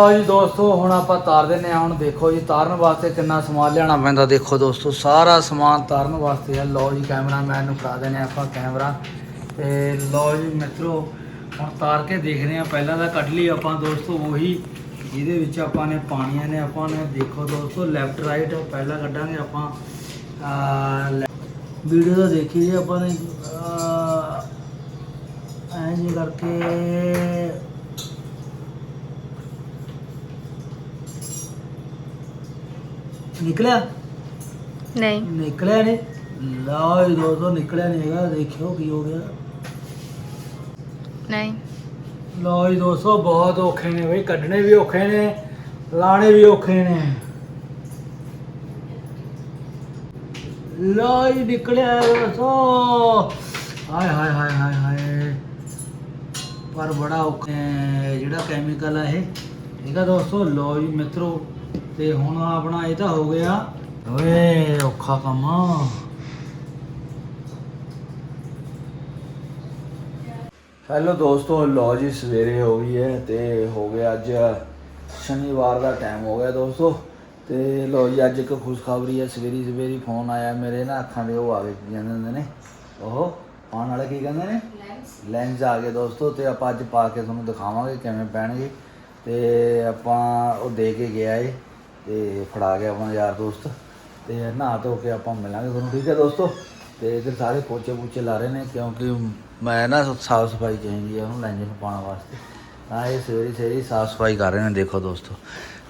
ਲਓ ਜੀ ਦੋਸਤੋ, ਹੁਣ ਆਪਾਂ ਤਾਰ ਦਿੰਨੇ ਆ ਹੁਣ ਦੇਖੋ ਜੀ, ਤਾਰਨ ਵਾਸਤੇ ਕਿੰਨਾ ਸਮਾਨ ਲਿਆਉਣਾ ਪੈਂਦਾ। ਦੇਖੋ ਦੋਸਤੋ, ਸਾਰਾ ਸਮਾਨ ਤਾਰਨ ਵਾਸਤੇ ਆ। ਲਓ ਜੀ, ਕੈਮਰਾਮੈਨ ਨੂੰ ਫੜਾ ਦਿੰਨੇ ਆਪਾਂ ਕੈਮਰਾ। ਤੇ ਲਓ ਜੀ ਮਿੱਤਰੋ, ਹੁਣ ਤਾਰ ਕੇ ਦੇਖਦੇ ਆ ਪਹਿਲਾਂ ਤਾਂ ਕੱਢ ਲਈ ਆਪਾਂ ਦੋਸਤੋ, ਉਹੀ ਜਿਹਦੇ ਵਿੱਚ ਆਪਾਂ ਨੇ ਪਾਣੀਆਂ ਨੇ। ਆਪਾਂ ਨੇ ਦੇਖੋ ਦੋਸਤੋ ਲੈਫਟ ਰਾਈਟ ਪਹਿਲਾਂ ਕੱਢਾਂਗੇ ਆਪਾਂ। ਵੀਡੀਓ ਤਾਂ ਦੇਖੀ ਜੀ ਆਪਾਂ ਨੇ। ਐਂ ਜੀ ਕਰਕੇ ਨਿਕਲਿਆ? ਨਹੀਂ। ਨਿਕਲਿਆ ਨਹੀਂ ਲਓ ਜੀ ਦੋਸਤੋ ਨਿਕਲਿਆ ਨਹੀਂ ਹੈਗਾ ਦੇਖਿਓ ਕੀ ਹੋ ਗਿਆ। ਨਹੀਂ। ਲਓ ਜੀ ਦੋਸਤੋ ਬਹੁਤ ਔਖੇ ਨੇ ਬਈ ਕੱਢਣੇ ਵੀ ਔਖੇ ਨੇ ਲਾਣੇ ਵੀ ਔਖੇ ਨੇ। ਲਓ ਜੀ ਨਿਕਲਿਆ ਦੋਸਤੋ। ਹਾਏ ਹਾਏ ਹਾਏ ਹਾਏ ਹਾਏ। ਪਰ ਬੜਾ ਔਖਾ ਹੈ ਜਿਹੜਾ ਕੈਮੀਕਲ ਆ ਇਹ। ਠੀਕ ਆ ਦੋਸਤੋ ਲਓ ਜੀ ਮਿੱਤਰੋ ਤੇ ਹੁਣ ਆਪਣਾ ਇਹ ਤਾਂ ਹੋ ਗਿਆ। ਓਏ ਔਖਾ ਕੰਮ। ਹੈਲੋ ਦੋਸਤੋ ਲੋ ਜੀ ਸਵੇਰੇ ਹੋ ਗਈ ਹੈ ਤੇ ਹੋ ਗਿਆ ਅੱਜ ਸ਼ਨੀਵਾਰ ਦਾ ਟਾਈਮ ਹੋ ਗਿਆ ਦੋਸਤੋ। ਤੇ ਲੋ ਜੀ ਅੱਜ ਇੱਕ ਖੁਸ਼ਖਬਰੀ ਹੈ। ਸਵੇਰੀ ਸਵੇਰੀ ਫੋਨ ਆਇਆ ਮੇਰੇ ਨਾ ਅੱਖਾਂ ਦੇ ਉਹ ਆ ਗਏ ਕੀ ਕਹਿੰਦੇ ਹੁੰਦੇ ਨੇ? ਉਹ ਆਉਣ ਵਾਲੇ ਕੀ ਕਹਿੰਦੇ ਨੇ? ਲੈਂਸ ਆ ਗਏ ਦੋਸਤੋ ਤੇ ਆਪਾਂ ਅੱਜ ਪਾ ਕੇ ਤੁਹਾਨੂੰ ਦਿਖਾਵਾਂਗੇ ਕਿਵੇਂ ਪੈਣਗੇ। ਤੇ ਆਪਾਂ ਉਹ ਦੇ ਕੇ ਗਿਆ ਏ ਤੇ ਫੜਾ ਗਿਆ ਆਪਣਾ ਯਾਰ ਦੋਸਤ ਤੇ ਨਹਾ ਧੋ ਕੇ ਆਪਾਂ ਮਿਲਾਂਗੇ ਤੁਹਾਨੂੰ, ਠੀਕ ਹੈ ਦੋਸਤੋ? ਤੇ ਇਧਰ ਸਾਰੇ ਪੋਚੇ ਪੂਚੇ ਲਾ ਰਹੇ ਨੇ ਕਿਉਂਕਿ ਮੈਂ ਨਾ ਸਾਫ਼ ਸਫ਼ਾਈ ਚਾਹੀਦੀ ਆ ਉਹਨੂੰ ਲੈਂਜ ਨੂੰ ਪਾਉਣ ਵਾਸਤੇ। ਤਾਂ ਇਹ ਸਵੇਰੀ ਸਵੇਰੀ ਸਾਫ਼ ਸਫ਼ਾਈ ਕਰ ਰਹੇ ਨੇ, ਦੇਖੋ ਦੋਸਤੋ।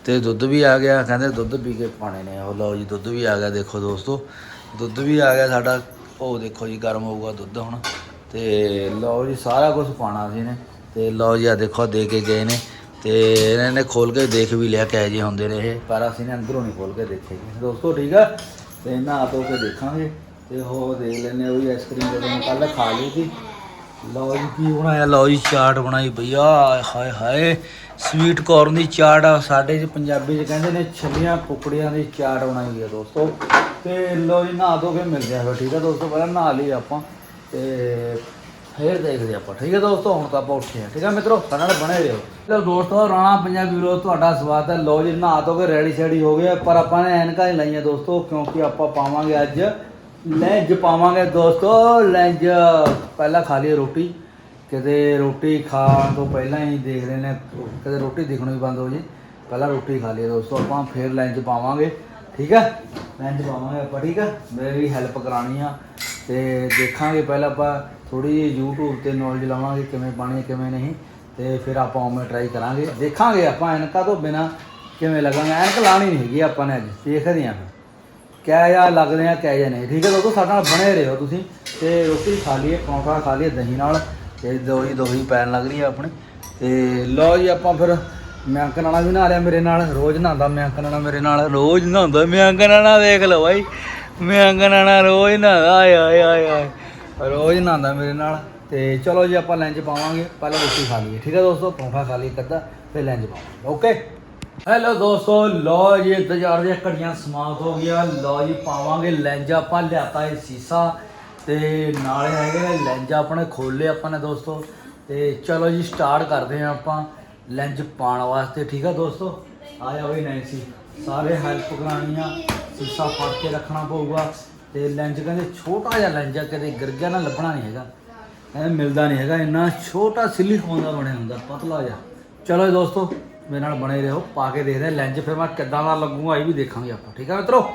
ਤੇ ਦੁੱਧ ਵੀ ਆ ਗਿਆ, ਕਹਿੰਦੇ ਦੁੱਧ ਪੀ ਕੇ ਪਾਣੇ ਨੇ। ਉਹ ਲਓ ਜੀ, ਦੁੱਧ ਵੀ ਆ ਗਿਆ, ਦੇਖੋ ਦੋਸਤੋ। ਦੁੱਧ ਵੀ ਆ ਗਿਆ ਸਾਡਾ। ਉਹ ਦੇਖੋ ਜੀ, ਗਰਮ ਹੋਊਗਾ ਦੁੱਧ ਹੁਣ। ਤੇ ਲਓ ਜੀ, ਸਾਰਾ ਕੁਝ ਪਾਣਾ ਸੀ ਨੇ ਤੇ ਲਓ ਜੀ ਆ ਦੇਖੋ ਦੇ ਕੇ ਗਏ ਨੇ। ਤੇ ਇਹਨਾਂ ਨੇ ਖੋਲ ਕੇ ਦੇਖ ਵੀ ਲਿਆ ਕਿਹੋ ਜਿਹੇ ਹੁੰਦੇ ਨੇ ਇਹ, ਪਰ ਅਸੀਂ ਨੇ ਅੰਦਰੋਂ ਨਹੀਂ ਖੋਲ ਕੇ ਦੇਖੇ। ਦੋਸਤੋ, ਠੀਕ ਆ? ਤੇ ਨਹਾ ਧੋ ਕੇ ਦੇਖਾਂਗੇ। ਤੇ ਉਹ ਦੇਖ ਲੈਨੇ ਆ ਵੀ ਆਈਸਕ੍ਰੀਮ ਜਦੋਂ ਕੱਲ ਖਾ ਲਈ ਸੀ। ਲਓ ਜੀ, ਕੀ ਬਣਾਇਆ? ਲਓ ਜੀ, ਚਾਟ ਬਣਾਈ ਭਈਆ। ਹਾਏ ਹਾਏ ਸਵੀਟ ਕੋਰਨ ਦੀ ਚਾਟ ਆ। ਸਾਡੇ ਚ ਪੰਜਾਬੀ ਚ ਕਹਿੰਦੇ ਨੇ ਛੱਲੀਆਂ ਕੁਕੜੀਆਂ ਦੀ ਚਾਟ ਬਣਾਈ ਹੈ ਦੋਸਤੋ। ਤੇ ਲਓ ਜੀ, ਨਹਾ ਧੋ ਕੇ ਮਿਲਦੇ ਆ ਫਿਰ, ਠੀਕ ਆ ਦੋਸਤੋ? ਪਹਿਲਾਂ ਨਹਾ ਲਈ ਆਪਾਂ। ਤੇ ਫੇਰ ਦੇਖਦੇ ਆਪਾਂ, ਠੀਕ ਹੈ ਦੋਸਤੋ, ਹੁਣ ਤਾਂ ਆਪਾਂ ਉੱਠੇ ਆ ਠੀਕ ਹੈ ਮਿੱਤਰੋ, ਸਾਡੇ ਨਾਲ ਬਣੇ ਰਹੋ। ਲੋ ਦੋਸਤੋ, ਰਾਣਾ ਪੰਜਾਬੀ ਵੀਰੋ, ਤੁਹਾਡਾ ਸਵਾਗਤ ਹੈ। ਲੋ ਜੀ, ਨਹਾ ਧੋ ਕੇ ਰੈਡੀ ਸ਼ੈਡੀ ਹੋ ਗਿਆ ਪਰ ਆਪਾਂ ਨੇ ਐਨਕਾਂ ਹੀ ਲਾਈਆਂ ਦੋਸਤੋ, ਕਿਉਂਕਿ ਆਪਾਂ ਪਾਵਾਂਗੇ ਅੱਜ ਲੈਂਜ ਪਾਵਾਂਗੇ ਦੋਸਤੋ ਲੈਂਜ ਪਹਿਲਾਂ ਖਾ ਲਈ ਰੋਟੀ, ਕਿਤੇ ਰੋਟੀ ਖਾਣ ਤੋਂ ਪਹਿਲਾਂ ਹੀ ਦੇਖ ਰਹੇ ਨੇ, ਕਿਤੇ ਰੋਟੀ ਦਿਖਣੀ ਬੰਦ ਹੋ ਜੇ, ਪਹਿਲਾਂ ਰੋਟੀ ਖਾ ਲਈ ਦੋਸਤੋ, ਆਪਾਂ ਫੇਰ ਲੈਂਜ ਪਾਵਾਂਗੇ, ਠੀਕ ਹੈ? ਲੈਂਜ ਪਾਵਾਂਗੇ ਆਪਾਂ, ਠੀਕ ਹੈ? ਮੇਰੀ ਹੈਲਪ ਕਰਾਣੀ ਆ। ਤੇ ਦੇਖਾਂਗੇ, ਪਹਿਲਾਂ ਆਪਾਂ ਥੋੜੀ ਜਿਹੀ YouTube ਤੇ ਨੌਲੇਜ ਲਵਾਂਗੇ ਕਿਵੇਂ ਪਾਣੀ ਕਿਵੇਂ ਨਹੀਂ, ਤੇ ਫਿਰ ਆਪਾਂ ਉਵੇਂ ਟਰਾਈ ਕਰਾਂਗੇ। ਦੇਖਾਂਗੇ ਆਪਾਂ ਐਨਕਾ ਤੋਂ ਬਿਨਾ ਕਿਵੇਂ ਲੱਗਾਂਗੇ। ਐਨਕ ਲਾਣੀ ਨਹੀਂ ਹੈਗੀ ਆਪਾਂ ਨੇ ਅੱਜ, ਦੇਖਦੇ ਆਂ। ਫਿਰ ਕਿਆ ਜਾਂ ਲੱਗਦੇ ਆ, ਕਿਆ ਜਾਂ ਨਹੀਂ। ਠੀਕ ਹੈ ਦੋਸਤੋ, ਸਾਡੇ ਨਾਲ ਬਣੇ ਰਹੋ ਤੁਸੀਂ, ਤੇ ਰੋਟੀ ਖਾ ਲਈਏ, ਪਰੌਂਠਾ ਖਾ ਲਈਏ, ਦਹੀਂ ਨਾਲ, ਤੇ ਦੋਹੀ ਦੋਹੀ ਪੈਣ ਲੱਗ ਰਹੀ ਆ ਆਪਣੇ। ਤੇ ਲਓ ਜੀ, ਆਪਾਂ ਫਿਰ ਮਿਆਂਕ ਨਾਲਾ ਵੀ ਨਹਾ ਲਿਆ ਮੇਰੇ ਨਾਲ, ਰੋਜ਼ ਨਹਾਉਂਦਾ ਮਿਆਂਕ ਨਾਲਾ ਮੇਰੇ ਨਾਲ, ਰੋਜ਼ ਨਹਾਉਂਦਾ ਮਿਆਂਕ ਨਾਲਾ ਦੇਖ ਲਓ ਬਾਈ। ਮੈਂ ਅੰਗਣਾ ਨਾਲ ਰੋਜ਼ ਨਹਾਉਂਦਾ, ਆਏ ਆਏ ਆਏ ਆਏ। ਰੋਜ਼ ਨਹਾਉਂਦਾ ਮੇਰੇ ਨਾਲ। ਤੇ ਚਲੋ ਜੀ, ਆਪਾਂ ਲੰਚ ਪਾਵਾਂਗੇ। ਪਹਿਲਾਂ ਰੋਟੀ ਖਾ ਲਈਏ, ਠੀਕ ਹੈ ਦੋਸਤੋ? ਪਰੌਂਠਾ ਖਾ ਲਈਏ ਕੱਦਾ ਫਿਰ ਲੰਚ ਪਾਵਾਂਗੇ। ਓਕੇ ਹੈਲੋ ਦੋਸਤੋ ਲੋ ਜੀ ਇੰਤਜ਼ਾਰ ਦੀਆਂ ਘੜੀਆਂ ਸਮਾਪਤ ਹੋ ਗਿਆ ਲੋ ਜੀ, ਪਾਵਾਂਗੇ ਲੈਂਜ ਆਪਾਂ ਲਿਆਤਾ ਇਹ ਸੀਸਾ ਤੇ ਨਾਲੇ ਹੈਗੇ ਨੇ ਲੈਂਜ ਆਪਣੇ ਖੋਲੇ ਆਪਾਂ ਨੇ ਦੋਸਤੋ। ਤੇ ਚਲੋ ਜੀ ਸਟਾਰਟ ਕਰਦੇ ਹਾਂ ਆਪਾਂ ਲੈਂਜ ਪਾਉਣ ਵਾਸਤੇ, ਠੀਕ ਆ ਦੋਸਤੋ? ਆ ਜਾ ਬਈ ਨੈਂਸੀ ਸਾਰੇ ਹੈਲਪ ਕਰਾਣੀ ਸੀਸਾ ਫੜ ਕੇ ਰੱਖਣਾ ਪਊਗਾ ਤੇ ਲੈਂਜ ਕਹਿੰਦੇ ਛੋਟਾ ਜਿਹਾ ਲੈਂਜ ਆ ਕਦੇ ਗਿਰ ਗਿਆ ਨਾ ਲੱਭਣਾ ਨਹੀਂ ਹੈਗਾ। ਕਹਿੰਦੇ ਮਿਲਦਾ ਨਹੀਂ ਹੈਗਾ, ਇੰਨਾ ਛੋਟਾ ਸਿਲੀਕੋਨ ਦਾ ਬਣਿਆ ਹੁੰਦਾ, ਪਤਲਾ ਜਿਹਾ। ਚਲੋ ਜੀ ਦੋਸਤੋ, ਮੇਰੇ ਨਾਲ ਬਣੇ ਰਹੋ, ਪਾ ਕੇ ਦੇਖਦੇ ਹਾਂ ਲੈਂਜ ਫਿਰ ਮੈਂ ਕਿੱਦਾਂ ਦਾ ਲੱਗੂਗਾ, ਇਹ ਵੀ ਦੇਖਾਂਗੇ ਆਪਾਂ, ਠੀਕ ਆ ਮਿੱਤਰੋ?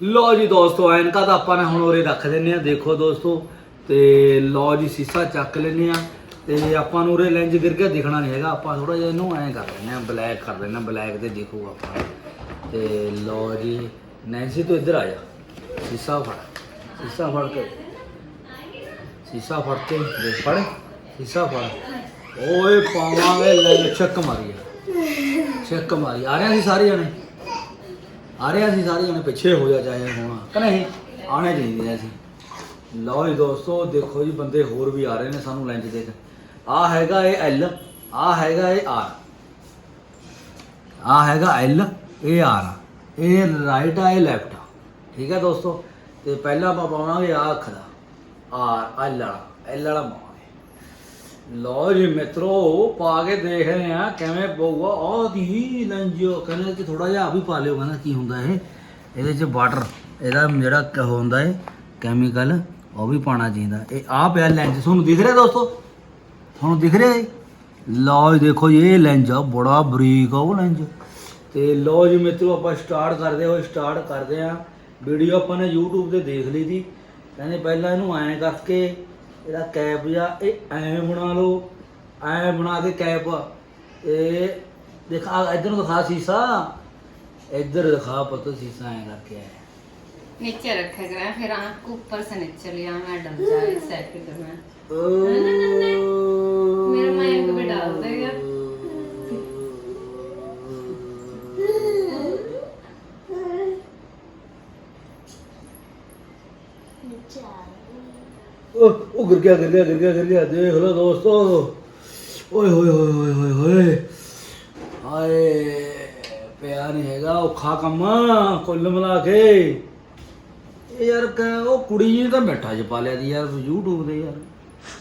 ਲੋ ਜੀ ਦੋਸਤੋ, ਐਨਕਾ ਤਾਂ ਆਪਾਂ ਨੇ ਹੁਣ ਉਰੇ ਰੱਖ ਦਿੰਨੇ ਆ ਦੇਖੋ ਦੋਸਤੋ, ਤੇ ਲੋ ਜੀ ਸੀਸਾ ਚੱਕ ਲੈਨੇ ਆ ਤੇ ਆਪਾਂ ਨੂੰ ਉਰੇ ਲੈਂਜ ਗਿਰ ਗਿਆ ਦਿਖਣਾ ਨਹੀਂ ਹੈਗਾ, ਆਪਾਂ ਥੋੜਾ ਜਿਹਾ ਇਹਨੂੰ ਐਂ ਕਰ ਲੈਨੇ ਆ ਬਲੈਕ ਕਰ ਲੈਨੇ ਆ ਬਲੈਕ ਤੇ ਦੇਖੂਗਾ ਆਪਾਂ। ਤੇ ਲੋ ਜੀ ਨੈਂਸੀ ਤੂੰ ਇੱਧਰ ਆ ਜਾ। ਸੀਸਾ ਫੜ ਸੀਸਾ ਫੜ ਕੇ। ਸੀਸਾ ਫੜ ਕੇ, ਦੇਖ ਫੜ। ਸੀਸਾ ਫੜ। ਓਏ ਪਾਵਾਂਗੇ ਲੈ ਚੱਕ ਮਾਰੀ ਚੱਕ ਮਾਰੀ। ਆ ਰਿਹਾ ਸੀ ਸਾਰੇ ਜਣੇ? ਆ ਰਿਹਾ ਸੀ ਸਾਰੇ ਜਣੇ? ਪਿੱਛੇ ਹੋ ਜਾ, ਚਾਹੇ ਹੋਣਾ। ਕਿ ਨਹੀਂ? ਆਣੇ ਚਾਹੀਦੇ ਸੀ ਲਓ ਜੀ ਦੋਸਤੋ, ਦੇਖੋ ਜੀ, ਬੰਦੇ ਹੋਰ ਵੀ ਆ ਰਹੇ ਨੇ ਸਾਨੂੰ ਲੈਂਚ ਦੇ ਕੇ। ਆ ਹੈਗਾ ਇਹ ਐਲ ਆ ਹੈਗਾ ਇਹ ਆਰ ਆ ਹੈਗਾ ਐਲ ਇਹ ਆਰ ਇਹ ਰਾਈਟ ਆ ਇਹ ਲੈਫਟ ਆ। ਠੀਕ ਹੈ ਦੋਸਤੋ? ਤੇ ਪਹਿਲਾਂ ਆਪਾਂ ਪਾਵਾਂਗੇ ਆ ਅੱਖ ਦਾ। ਆਰ ਐਲ ਵਾਲਾ ਐਲ ਵਾਲਾ ਪਾਵਾਂਗੇ। ਲਓ ਜੀ ਮਿੱਤਰੋ ਪਾ ਕੇ ਦੇਖ ਰਹੇ ਆ ਕਿਵੇਂ ਪਊਗਾ। ਆਹ ਦੀ ਲੰਜੋ ਕਹਿੰਦੇ ਕਿ ਥੋੜਾ ਜਿਹਾ ਆ ਵੀ ਪਾ ਲਿਓ ਕਹਿੰਦਾ ਕੀ ਹੁੰਦਾ ਇਹ। ਇਹਦੇ ਚ ਵਾਟਰ ਇਹਦਾ ਜਿਹੜਾ ਹੁੰਦਾ ਹੈ ਕੈਮੀਕਲ ਉਹ ਵੀ ਪਾਣਾ ਚਾਹੀਦਾ। ਇਹ ਆ ਪਿਆ ਲੈਂਜ ਤੁਹਾਨੂੰ ਦਿਖ ਰਿਹਾ ਦੋਸਤੋ? ਤੁਹਾਨੂੰ ਦਿਖ ਰਿਹਾ ਇਹ? ਲਓ ਜੀ ਦੇਖੋ ਜੀ, ਇਹ ਲੈਂਜ ਆ ਬੜਾ ਬਰੀਕ ਆ ਉਹ ਲੈਂਜ ਤੇ ਲਓ ਜੀ ਮਿੱਤਰੋ ਆਪਾਂ ਸਟਾਰਟ ਕਰਦੇ ਹੋ ਸਟਾਰਟ ਕਰਦੇ ਆ ਵੀਡੀਓ ਆਪਾਂ ਨੇ YouTube ਤੇ ਦੇਖ ਲਈ ਦੀ ਕਹਿੰਦੇ ਪਹਿਲਾਂ ਇਹਨੂੰ ਐਂ ਕਰਕੇ ਇਹਦਾ ਕੈਪ ਜਾਂ ਇਹ ਐਂ ਬਣਾ ਲਓ ਐਂ ਬਣਾ ਕੇ ਕੈਪ ਇਹ ਦਿਖਾ ਇੱਧਰ ਨੂੰ ਦਿਖਾ ਸੀਸਾ ਇੱਧਰ ਦਿਖਾ ਪੁੱਤ ਸੀਸਾ ਐਂ ਕਰਕੇ ਐਂ नीचे रखेगा फिर आँख को ऊपर से नीचे लिया मैं डल जाए सेकंड में मेरे माइक पे डाल देगा ਉਹ ਗਿਰ ਗਿਆ ਗਿਰ ਗਿਆ ਗਿਰ ਗਿਆ ਗਿਰ ਗਿਆ ਦੇਖ ਲਓ ਦੋਸਤੋ। ਓਏ ਹੋਏ ਹੋਏ ਹੋਏ ਹੋਏ ਹੋਏ। ਹਾਏ ਪਿਆ ਨਹੀਂ ਹੈਗਾ ਔਖਾ ਕੰਮ ਕੁੱਲ ਮਿਲਾ ਕੇ। ਇਹ ਯਾਰ ਕ- ਉਹ ਕੁੜੀ ਜੀ ਨੇ ਤਾਂ ਮਿੱਠਾ ਚ ਪਾ ਲਿਆ ਦੀ ਯਾਰ YouTube ਤੇ ਯਾਰ।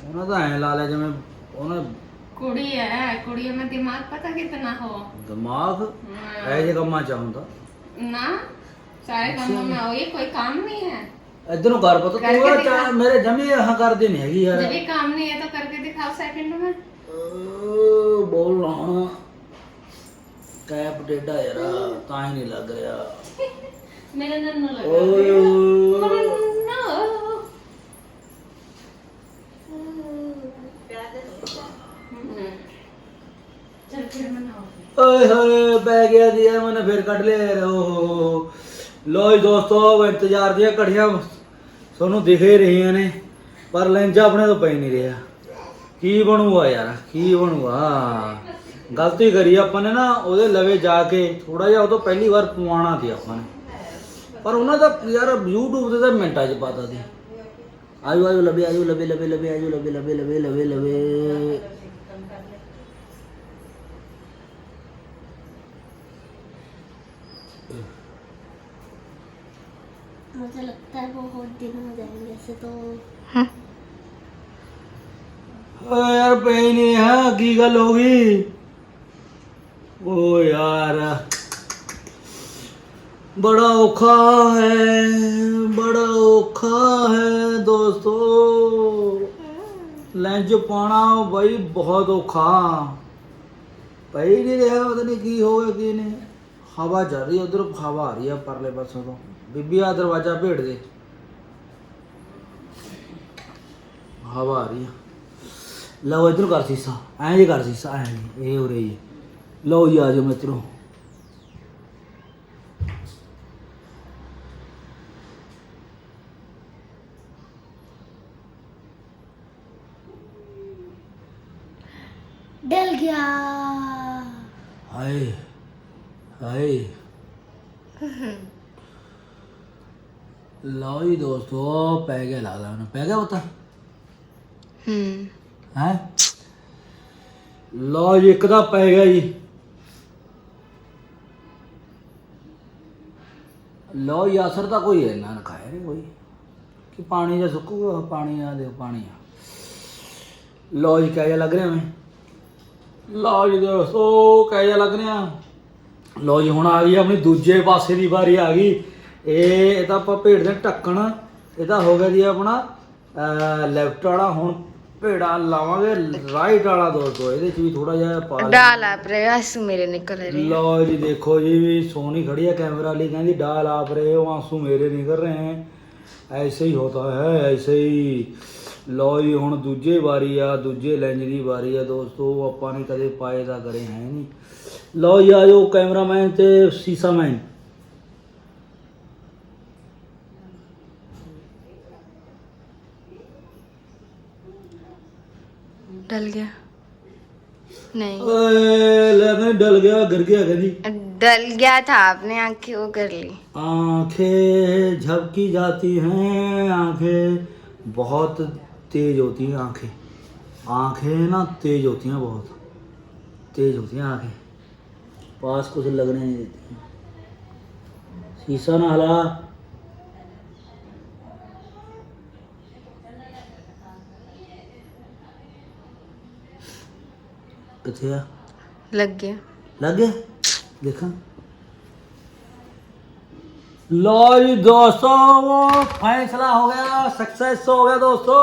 ਉਹਨਾਂ ਦਾ ਐਂ ਲਾ ਲਿਆ ਜਿਵੇਂ ਉਹਨਾਂ ਕੁੜੀ ਹੈ ਕੁੜੀ ਮੈਂ ਦਿਮਾਗ ਪਤਾ ਕਿਤਨਾ ਹੋ। ਦਿਮਾਗ? ਐ ਜੇ ਕੰਮਾਂ ਚ ਹੁੰਦਾ। ਨਾ ਸਾਰੇ ਕੰਮ ਮੈਂ ਹੋਈ ਕੋਈ ਕੰਮ ਨਹੀਂ ਹੈ। ਇੱਧਰ ਨੂੰ ਕਰ ਪਤਾ ਕਰਕੇ ਤੂੰ ਦਿਖਾ। ਚਾ ਮੇਰੇ ਜਮੀ ਹਾਂ ਕਰਦੇ ਨਹੀਂ ਹੈਗੀ ਯਾਰ जब ये काम नहीं है तो करके दिखाओ सेकंड में ਅਹ ਬੋਲ ਨਾ ਹੁਣ ਕੈਪ ਡੇਡਾ ਯਾਰ ਤਾਂ ਹੀ ਨਹੀਂ ਲੱਗ ਰਿਹਾ मेरे नन्नू लगा ਓਏ ਓਏ। नन्नू हम्म। चल फिर मनाओ ਓਏ ਹੋਏ ਪੈ ਗਿਆ ਦੀ ਯਾਰ ਮੈਨੇ ਫੇਰ ਕੱਢ ਲਿਆ ਯਾਰ ਓਹ ਲੋ ਜੀ ਦੋਸਤੋ ਇੰਤਜ਼ਾਰ ਦੀਆਂ ਘੜੀਆਂ ਤੁਹਾਨੂੰ ਦਿਖ ਹੀ ਰਹੀਆਂ ਨੇ, ਪਰ ਲੈਂਜਾ ਆਪਣੇ ਤੋਂ ਪੈ ਨਹੀਂ ਰਿਹਾ। ਕੀ ਬਣੂਗਾ ਯਾਰ, ਕੀ ਬਣੂਗਾ? ਗਲਤੀ ਕਰੀ ਆਪਾਂ ਨੇ ਨਾ, ਉਹਦੇ ਲਵੇ ਜਾ ਕੇ ਥੋੜਾ ਜਿਹਾ ਉਹ ਤੋਂ ਪਹਿਲੀ ਵਾਰ ਪਵਾਉਣਾ ਸੀ ਆਪਾਂ ਨੇ। ਪਰ ਉਹਨਾਂ ਦਾ ਯਾਰ YouTube ਤੇ ਤਾਂ ਮਿੰਟਾਂ 'ਚ ਪਾਤਾ ਸੀ। ਆਜੋ ਆਜੋ, ਲਵੇ ਆਜੋ, ਲਵੇ ਲਵੇ ਲਵੇ, ਆਜੋ, ਲਵੇ ਲਵੇ ਲਵੇ ਲਵੇ ਲਵੇ। मुझे लगता है बहुत दिन हो जाएंगे ऐसे तो ਓ ਯਾਰ ਪਈ ਨਹੀਂ ਹੈ ਕੀ ਗੱਲ ਹੋ ਗਈ ਓ ਯਾਰ ਬੜਾ ਔਖਾ ਹੈ ਬੜਾ ਔਖਾ ਹੈ ਦੋਸਤੋ ਲੈਂਜ ਪਾਣਾ ਬਈ ਬਹੁਤ ਔਖਾ ਪਈ ਨਹੀਂ ਰਿਹਾ ਪਤਾ ਨਹੀਂ ਕੀ ਹੋ ਗਿਆ ਕੀ ਨਹੀਂ ਹਵਾ ਚੱਲ ਰਹੀ ਉਧਰ ਹਵਾ ਆ ਰਹੀ ਆ ਪਰਲੇ ਪਾਸੋਂ ਤੋਂ ਬੀਬੀ ਆ ਦਰਵਾਜ਼ਾ ਭੇੜ ਦੇ। ਹਵਾ ਆ ਰਹੀ ਆ। ਲਓ ਇਧਰ ਕਰ ਸੀਸਾ ਐਂ ਜੇ ਕਰ ਸੀਸਾ ਐਂ ਜੀ ਇਹ ਹੋ ਰਹੀ ਹੈ। ਲਓ ਜੀ ਆ ਜਾਓ ਮਿੱਤਰੋ। ਡਲ ਗਿਆ। ਹਾਏ ਹਾਏ। ਲਓ ਜੀ ਦੋਸਤੋ ਪੈ ਗਿਆ ਲੱਗਦਾ ਮੈਨੂੰ। ਪੈ ਗਿਆ ਪਤਾ? ਹੂੰ। ਹੈ? ਲਓ ਜੀ ਇੱਕ ਦਾ ਪੈ ਗਿਆ ਜੀ। ਲਓ ਜੀ ਅਸਰ ਤਾਂ ਕੋਈ ਇਹਨਾਂ ਨਾ ਖਾਇਆ ਨਹੀਂ ਕੋਈ। ਕਿ ਪਾਣੀ ਜਾਂ ਸੁੱਕੂਗਾ ਪਾਣੀ ਆ ਦੇ ਪਾਣੀ ਆ। ਲਓ ਜੀ ਕਹਿਆ ਲੱਗ ਰਿਹਾ ਮੈਂ। ਲਓ ਜੀ ਦੋਸਤੋ ਕਹਿਆ ਲੱਗ ਰਿਹਾ। ਲਓ ਜੀ ਹੁਣ ਆ ਗਈ ਆਪਣੀ ਦੂਜੇ ਪਾਸੇ ਦੀ ਵਾਰੀ ਆ ਗਈ। ਇਹ ਇਹਦਾ ਆਪਾਂ ਭੇਡ ਦੇ ਢੱਕਣ ਇਹਦਾ ਹੋ ਗਿਆ ਜੀ ਆਪਣਾ ਲੈਫਟ ਵਾਲਾ ਹੁਣ ਭੇੜਾ ਲਾਵਾਂਗੇ ਰਾਈਟ ਵਾਲਾ ਦੋਸਤੋ ਇਹਦੇ ਚ ਵੀ ਥੋੜਾ ਜਿਹਾ ਪਾ ਡਾਲ ਆ ਪ੍ਰਯਾਸ ਮੇਰੇ ਨਿਕਲ ਰਹੇ। ਲਓ ਜੀ ਦੇਖੋ ਜੀ ਵੀ ਸੋਹਣੀ ਖੜੀ ਆ ਕੈਮਰਾ ਲਈ ਕਹਿੰਦੀ ਡਾਲ ਆਪ ਰਹੇ ਹੋ ਆਂਸੂ ਮੇਰੇ ਨਿਕਲ ਰਹੇ ਐਸੇ ਹੀ ਹੁੰਦਾ ਹੈ ਐਸੇ ਹੀ। ਲਓ ਜੀ ਹੁਣ ਦੂਜੇ ਵਾਰੀ ਆ ਦੂਜੇ ਲੈਂਜ ਦੀ ਵਾਰੀ ਆ ਦੋਸਤੋ ਆਪਾਂ ਨੇ ਕਦੇ ਪਾਏ ਦਾ ਕਰੇ ਹੈ ਨਹੀਂ। ਲਓ ਜੀ ਆਜੋ ਕੈਮਰਾਮੈਨ ਤੇ ਸੀਸਾਮੈਨ। डल गया। नहीं। मैं डल गया गिर गया गनी डल गया था आपने आँखें वो कर ली। आँखें झपकी जाती हैं आँखें बहुत तेज होती हैं आँखें। आँखें ना तेज होती हैं बहुत। तेज होती हैं आँखें। पास कुछ लगने नहीं देती शीशा ना हला ਕਿੱਥੇ ਆ ਲੱਗ ਗਿਆ ਲੱਗ ਗਿਆ ਦੇਖਾਂ ਲੋ ਜੀ ਦੋਸਤੋ फैसला हो गया सक्सेस हो गया दोस्तों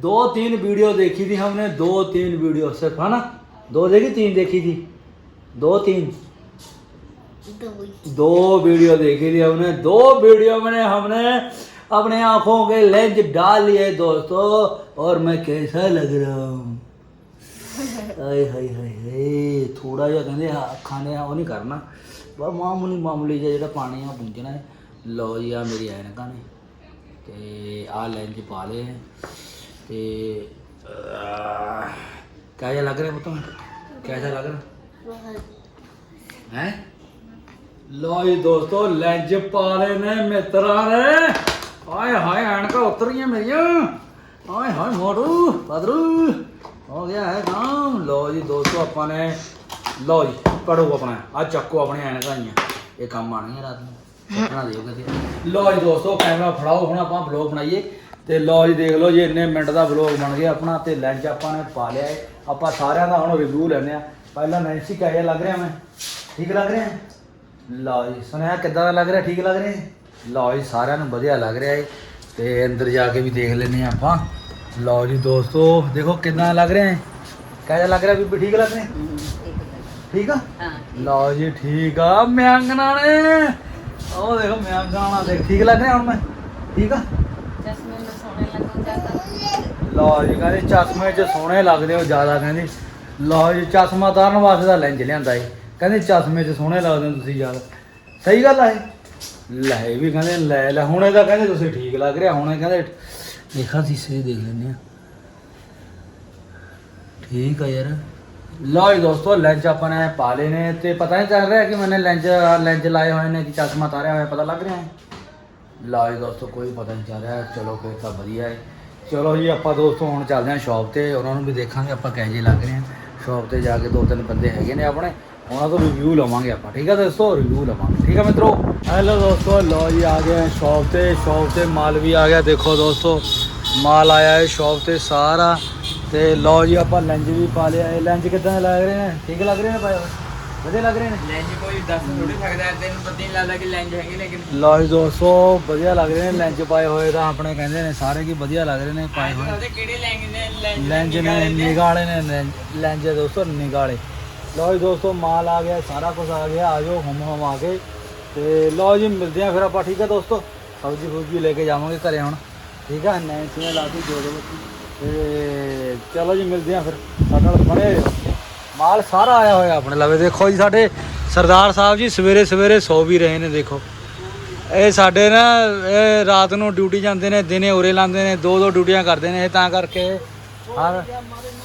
दो तीन वीडियो देखी थी हमने दो तीन वीडियो सिर्फ है ना दो देखी तीन देखी थी दो तीन दो ही। दो वीडियो देखी थी हमने दो वीडियो में हमने अपने आंखों के लेंस डाल लिए दोस्तों और मैं कैसा लग रहा हूँ ਆਏ ਹਾਏ ਹਾਏ ਥੋੜਾ ਜਿਹਾ ਕਹਿੰਦੇ ਹਾ- ਅੱਖਾਂ ਨੇ ਉਹ ਨਹੀਂ ਕਰਨਾ। ਬਸ ਮਾਮੂਲੀ ਮਾਮੂਲੀ ਜਿਹਾ ਜਿਹੜਾ ਪਾਣੀ ਆ ਪੁੰਜਣਾ ਹੈ। ਲਓ ਜੀ ਆ ਮੇਰੀ ਐਨਕਾਂ ਨੇ। ਤੇ ਆ ਲੈਂਜ ਪਾ ਲਏ। ਤੇ ਆਹ, ਕਿਆ ਲੱਗ ਰਿਹਾ ਪੁੱਤ? ਕਿਆ ਲੱਗ ਰਿਹਾ? ਹੈ? ਲਓ ਜੀ ਦੋਸਤੋ ਲੈਂਜ ਪਾ ਲਏ ਨੇ ਮਿੱਤਰਾਂ ਨੇ। ਆਏ ਹਾਏ ਐਨਕਾਂ ਉਤਰ ਮੇਰੀਆਂ। ਆਏ ਹਾਏ ਮੋਰੂ ਪਦਰੂ ਹੋ ਗਿਆ ਹੈ ਕੰਮ। ਲਓ ਜੀ ਦੋਸਤੋ ਆਪਾਂ ਨੇ, ਲਓ ਜੀ ਪੜੋ ਆਪਣਾ। ਆ ਚੱਕੋ ਆਪਣੀਆਂ ਐਨਕਾਂ ਆਈਆਂ ਇਹ ਕੰਮ ਆਣੀਆਂ ਰਾਤ ਨੂੰ। ਬਣਾ ਦਿਓ ਕਦੇ ਲੋ ਜੀ ਦੋਸਤੋ ਕੈਮਰਾ ਫੜਾਓ। ਹੁਣ ਆਪਾਂ ਵਲੌਗ ਬਣਾਈਏ। ਤੇ ਲਓ ਜੀ ਦੇਖ ਲਓ ਜੀ, ਇੰਨੇ ਮਿੰਟ ਦਾ ਵਲੌਗ ਬਣ ਗਿਆ ਆਪਣਾ। ਤੇ ਲੈਂਚ ਆਪਾਂ ਨੇ ਪਾ ਲਿਆ ਹੈ। ਆਪਾਂ ਸਾਰਿਆਂ ਦਾ ਹੁਣ ਰਿਵਿਊ ਲੈਣੇ ਆ ਪਹਿਲਾਂ ਨੈਂਸੀ ਕਿਹਾ ਜਿਹਾ ਲੱਗ ਰਿਹਾ ਮੈਂ? ਠੀਕ ਲੱਗ ਰਿਹਾ? ਲਓ ਜੀ ਸੁਣਿਆ ਕਿੱਦਾਂ ਦਾ ਲੱਗ ਰਿਹਾ? ਠੀਕ ਲੱਗ ਰਿਹਾ ਲਓ ਜੀ, ਸਾਰਿਆਂ ਨੂੰ ਵਧੀਆ ਲੱਗ ਰਿਹਾ ਹੈ ਤੇ ਅੰਦਰ ਜਾ ਕੇ ਵੀ ਦੇਖ ਲੈਨੇ ਆ ਆਪਾਂ। ਲਓ ਜੀ ਦੋਸਤੋ ਦੇਖੋ ਕਿੰਨਾ ਲੱਗ ਰਿਹਾ ਹੈ। ਕਿਹੋ ਜਿਹਾ ਲੱਗ ਰਿਹਾ ਬੀਬੀ ਠੀਕ ਲੱਗ ਰਿਹਾ? ਠੀਕ ਆ? ਲਓ ਜੀ ਠੀਕ ਆ। ਮਿਆਂਗਣਾ ਨੇ। ਉਹ ਦੇਖੋ ਮਿਆਂਗਣਾ ਦੇਖ ਠੀਕ ਲੱਗ ਰਿਹਾ ਹੁਣ ਮੈਂ? ਠੀਕ ਆ? ਲਓ ਜੀ ਕਹਿੰਦੇ ਚਸ਼ਮੇ 'ਚ ਸੋਹਣੇ ਲੱਗਦੇ ਹੋ ਜ਼ਿਆਦਾ ਕਹਿੰਦੇ। ਲਓ ਜੀ ਚਸ਼ਮਾ ਤਾਰਨ ਵਾਸਤੇ ਦਾ ਲੈਂਜ ਲਿਆਂਦਾ ਏ। ਕਹਿੰਦੇ ਚਸ਼ਮੇ 'ਚ ਸੋਹਣੇ ਲੱਗਦੇ ਹੋ ਤੁਸੀਂ ਜ਼ਿਆਦਾ। ਸਹੀ ਗੱਲ ਆ ਇਹ? ਲੈ ਵੀ ਕਹਿੰਦੇ ਲੈ ਲੈ ਹੁਣ ਇਹਦਾ ਕਹਿੰਦੇ ਤੁਸੀਂ ਠੀਕ ਲੱਗ ਰਿਹਾ ਹੁਣ ਕਹਿੰਦੇ ਦੇਖਾਂ ਸੀਸੇ 'ਚ ਦੇਖ ਲੈਂਦੇ ਆ। ਠੀਕ ਆ ਯਾਰ। ਲਓ ਜੀ ਦੋਸਤੋ, ਲੈਂਚ ਆਪਾਂ ਨੇ ਪਾ ਲਏ ਨੇ ਤੇ ਪਤਾ ਨਹੀਂ ਚੱਲ ਰਿਹਾ ਕਿ ਮੈਨੇ ਲੈਂਜ ਲੈਂਚ ਲਾਏ ਹੋਏ ਨੇ ਕਿ ਚਸ਼ਮਾ ਤਾਰਿਆ ਹੋਇਆ, ਪਤਾ ਲੱਗ ਰਿਹਾ ਹੈ? ਲਓ ਜੀ ਦੋਸਤੋ, ਕੋਈ ਪਤਾ ਨਹੀਂ ਚੱਲ ਰਿਹਾ, ਚਲੋ ਫਿਰ ਤਾਂ ਵਧੀਆ ਹੈ। ਚਲੋ ਜੀ ਆਪਾਂ ਦੋਸਤੋ ਹੁਣ ਚੱਲਦੇ ਹਾਂ ਸ਼ਾਪ ਤੇ, ਉਹਨਾਂ ਨੂੰ ਵੀ ਦੇਖਾਂਗੇ ਆਪਾਂ ਕਿਹੋ ਜਿਹੇ ਲੱਗ ਰਹੇ ਹਾਂ ਸ਼ਾਪ ਤੇ ਜਾ ਕੇ ਦੋ ਤਿੰਨ ਬੰਦੇ ਹੈਗੇ ਨੇ ਆਪਣੇ। ਉਹਨਾਂ ਤੋਂ ਰਿਵਿਊ ਲਵਾਂਗੇ ਆਪਾਂ ਠੀਕ ਹੈ ਦੋਸਤੋ? ਰਿਵਿਊ ਲਵਾਂਗੇ ਠੀਕ ਹੈ ਮਿੱਤਰੋ? ਹੈਲੋ ਦੋਸਤੋ ਲਓ ਜੀ ਆ ਗਏ ਸ਼ਾਪ ਤੇ ਸ਼ਾਪ ਤੇ ਮਾਲ ਵੀ ਆ ਗਿਆ ਦੇਖੋ ਦੋਸਤੋ ਮਾਲ ਆਇਆ ਹੈ ਸ਼ਾਪ ਤੇ ਸਾਰਾ। ਤੇ ਲਓ ਜੀ ਆਪਾਂ ਲੈਂਜ ਵੀ ਪਾ ਲਿਆ ਇਹ ਲੈਂਜ ਕਿਦਾਂ ਲੱਗ ਰਹੇ ਨੇ ਠੀਕ ਲੱਗ ਰਹੇ ਨੇ ਹੋਏ? ਵਧੀਆ ਲੱਗ ਰਹੇ ਨੇ? ਲੈਂਜ ਕੋਈ ਦੱਸ ਥੋੜੀ ਸਕਦਾ ਤੈਨੂੰ ਪਤਾ ਨਹੀਂ ਲੱਗਦਾ ਕਿ ਲੈਂਜ ਹੈਗੇ ਲੇਕਿਨ ਲਓ ਜੀ ਦੋਸਤੋ ਵਧੀਆ ਲੱਗ ਰਹੇ ਨੇ ਲੈਂਜ ਪਾਏ ਹੋਏ ਤਾਂ ਆਪਣੇ ਕਹਿੰਦੇ ਨੇ ਸਾਰੇ ਕੀ ਵਧੀਆ ਲੱਗ ਰਹੇ ਨੇ ਪਾਏ ਹੋਏ। ਕਿਹੜੇ ਲੈਂਜ ਨੇ ਲੈਂਜ ਲੈਂਜ ਨੇ ਨਿਗਾਲੇ ਨੇ? ਲੈਂਜ- ਦੋਸਤੋ ਨਿਗਾਲੇ ਲਓ ਜੀ ਦੋਸਤੋ, ਮਾਲ ਆ ਗਿਆ, ਸਾਰਾ ਕੁਝ ਆ ਗਿਆ, ਆ ਜਾਓ, ਹਮ ਹਮ ਆ ਗਏ ਤੇ ਲਓ ਜੀ, ਮਿਲਦੇ ਆ ਫਿਰ ਆਪਾਂ, ਠੀਕ ਹੈ ਦੋਸਤੋ? ਸਬਜ਼ੀ ਫੁਬਜ਼ੀ ਲੈ ਕੇ ਜਾਵਾਂਗੇ ਘਰੇ ਹੁਣ। ਠੀਕ ਹੈ ਨੈਂਸੀ ਲਾਤੀ ਦੋ ਦੋ ਤੇ ਚਲੋ ਜੀ, ਮਿਲਦੇ ਆ ਫਿਰ। ਸਾਡੇ ਨਾਲ ਬਣੇ ਮਾਲ ਸਾਰਾ ਆਇਆ ਹੋਇਆ ਆਪਣੇ ਲਵੇ। ਦੇਖੋ ਜੀ, ਸਾਡੇ ਸਰਦਾਰ ਸਾਹਿਬ ਜੀ ਸਵੇਰੇ ਸਵੇਰੇ ਸੌ ਵੀ ਰਹੇ ਨੇ, ਦੇਖੋ। ਇਹ ਸਾਡੇ ਨਾ, ਇਹ ਰਾਤ ਨੂੰ ਡਿਊਟੀ ਜਾਂਦੇ ਨੇ, ਦਿਨੇ ਉਰੇ ਲਾਉਂਦੇ ਨੇ, ਦੋ ਦੋ ਡਿਊਟੀਆਂ ਕਰਦੇ ਨੇ, ਇਹ ਤਾਂ ਕਰਕੇ। ਹਰ